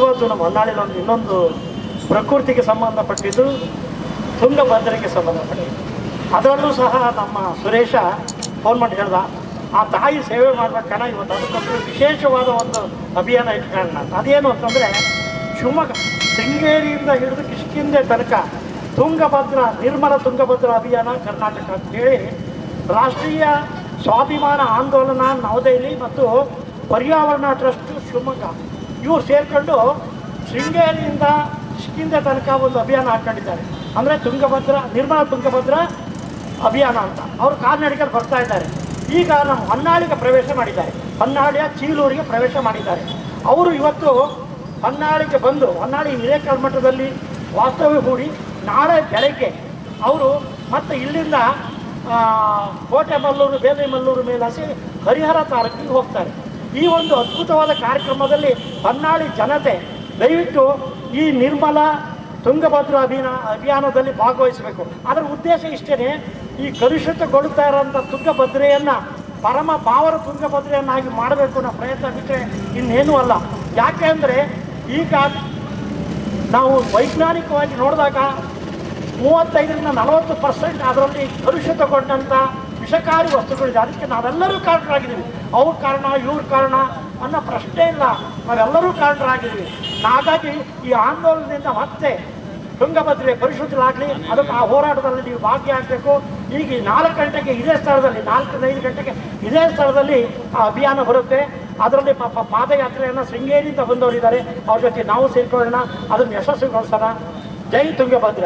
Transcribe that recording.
ಮುಖ್ಯವಾದ ನಮ್ಮ ಹೊನ್ನಾಳಿನ ಒಂದು ಇನ್ನೊಂದು ಪ್ರಕೃತಿಗೆ ಸಂಬಂಧಪಟ್ಟಿದ್ದು ತುಂಗಭದ್ರೆಗೆ ಸಂಬಂಧಪಟ್ಟಿದ್ದು. ಅದರಲ್ಲೂ ಸಹ ನಮ್ಮ ಸುರೇಶ ಫೋನ್ ಮಾಡಿ ಹೇಳ್ದ, ಆ ತಾಯಿ ಸೇವೆ ಮಾಡ್ಬೇಕಣ್ಣ ಇವತ್ತು. ಅದಕ್ಕೊಂದು ವಿಶೇಷವಾದ ಒಂದು ಅಭಿಯಾನ ಅಂತ. ಅದೇನು ಅಂತಂದರೆ ಶಿವಮೊಗ್ಗ, ಶೃಂಗೇರಿಯಿಂದ ಹಿಡಿದು ಕಿಷ್ಕಿಂದೆ ತನಕ ತುಂಗಭದ್ರ, ನಿರ್ಮಲ ತುಂಗಭದ್ರ ಅಭಿಯಾನ ಕರ್ನಾಟಕ ಅಂತೇಳಿ ರಾಷ್ಟ್ರೀಯ ಸ್ವಾಭಿಮಾನ ಆಂದೋಲನ ನವದೆಹಲಿ ಮತ್ತು ಪರ್ಯಾವರಣ ಟ್ರಸ್ಟ್ ಶಿವಮೊಗ್ಗ. ಇವ್ರು ಸೇರ್ಕೊಂಡು ಶೃಂಗೇರಿಯಿಂದ ಸಿಕ್ಕಿಂದ ತನಕ ಒಂದು ಅಭಿಯಾನ ಹಾಕೊಂಡಿದ್ದಾರೆ. ಅಂದರೆ ತುಂಗಭದ್ರ, ನಿರ್ಮಲ ತುಂಗಭದ್ರ ಅಭಿಯಾನ ಅಂತ. ಅವರು ಕಾಲ್ನಡಿಗೆಯಲ್ಲಿ ಬರ್ತಾ ಇದ್ದಾರೆ. ಈಗ ನಮ್ಮ ಹೊನ್ನಾಳಿಗೆ ಪ್ರವೇಶ ಮಾಡಿದ್ದಾರೆ. ಹೊನ್ನಾಳಿಯ ಚೀಲೂರಿಗೆ ಪ್ರವೇಶ ಮಾಡಿದ್ದಾರೆ. ಅವರು ಇವತ್ತು ಹೊನ್ನಾಳಿಗೆ ಬಂದು, ಹೊನ್ನಾಳಿ ಹಿರೇಕಲ್ ಮಠದಲ್ಲಿ ವಾಸ್ತವ್ಯ ಹೂಡಿ ನಾಳೆ ಬೆಳಗ್ಗೆ ಅವರು ಮತ್ತು ಇಲ್ಲಿಂದ ಕೋಟೆಮಲ್ಲೂರು ಕೋಟೆ ಮಲ್ಲೂರು ಬೇಲೆ ಮಲ್ಲೂರು ಮೇಲೆ ಹರಿಹರ ತಾಲೂಕಿಗೆ ಹೋಗ್ತಾರೆ. ಈ ಒಂದು ಅದ್ಭುತವಾದ ಕಾರ್ಯಕ್ರಮದಲ್ಲಿ ಹೊನ್ನಾಳಿ ಜನತೆ ದಯವಿಟ್ಟು ಈ ನಿರ್ಮಲ ತುಂಗಭದ್ರಾ ಅಭಿಯಾನ ಅಭಿಯಾನದಲ್ಲಿ ಭಾಗವಹಿಸಬೇಕು. ಅದರ ಉದ್ದೇಶ ಇಷ್ಟೇ ಈ ಕಲುಷಿತಗೊಳ್ತಾ ಇರೋಂಥ ತುಂಗಭದ್ರೆಯನ್ನು, ಪರಮ ಪಾವರ ತುಂಗಭದ್ರೆಯನ್ನಾಗಿ ಮಾಡಬೇಕು ಅನ್ನೋ ಪ್ರಯತ್ನ ಬಿಟ್ಟರೆ ಇನ್ನೇನೂ ಅಲ್ಲ. ಯಾಕೆ ಅಂದರೆ, ಈಗ ನಾವು ವೈಜ್ಞಾನಿಕವಾಗಿ ನೋಡಿದಾಗ ಮೂವತ್ತೈದರಿಂದ ನಲವತ್ತು ಪರ್ಸೆಂಟ್ ಅದರಲ್ಲಿ ಕಲುಷಿತಗೊಂಡಂಥ ವಿಷಕಾರಿ ವಸ್ತುಗಳಿದೆ. ಅದಕ್ಕೆ ನಾವೆಲ್ಲರೂ ಕಾರಣರಾಗಿದ್ದೀವಿ. ಅವ್ರ ಕಾರಣ, ಇವ್ರ ಕಾರಣ ಅನ್ನೋ ಪ್ರಶ್ನೆ ಇಲ್ಲ ನಾವೆಲ್ಲರೂ ಕಾರಣರಾಗಿದ್ದೀವಿ. ಹಾಗಾಗಿ ಈ ಆಂದೋಲನದಿಂದ ಮತ್ತೆ ತುಂಗಭದ್ರೆ ಪರಿಶುದ್ಧರಾಗಲಿ, ಅದಕ್ಕೆ ಆ ಹೋರಾಟದಲ್ಲಿ ನೀವು ಭಾಗಿಯಾಗಬೇಕು. ಈಗ ಈ ನಾಲ್ಕು ಗಂಟೆಗೆ ಇದೇ ಸ್ಥಳದಲ್ಲಿ ನಾಲ್ಕರಿಂದ ಐದು ಗಂಟೆಗೆ ಇದೇ ಸ್ಥಳದಲ್ಲಿ ಆ ಅಭಿಯಾನ ಬರುತ್ತೆ. ಅದರಲ್ಲಿ ಪಾಪ ಪಾದಯಾತ್ರೆಯನ್ನು ಶೃಂಗೇರಿಯಿಂದ ಬಂದವರಿದ್ದಾರೆ. ಅವ್ರ ಜೊತೆ ನಾವು ಸೇರಿಕೊಳ್ಳೋಣ. ಅದನ್ನು ಯಶಸ್ವಿಗೊಳಿಸೋಣ. ಜೈ ತುಂಗಭದ್ರ.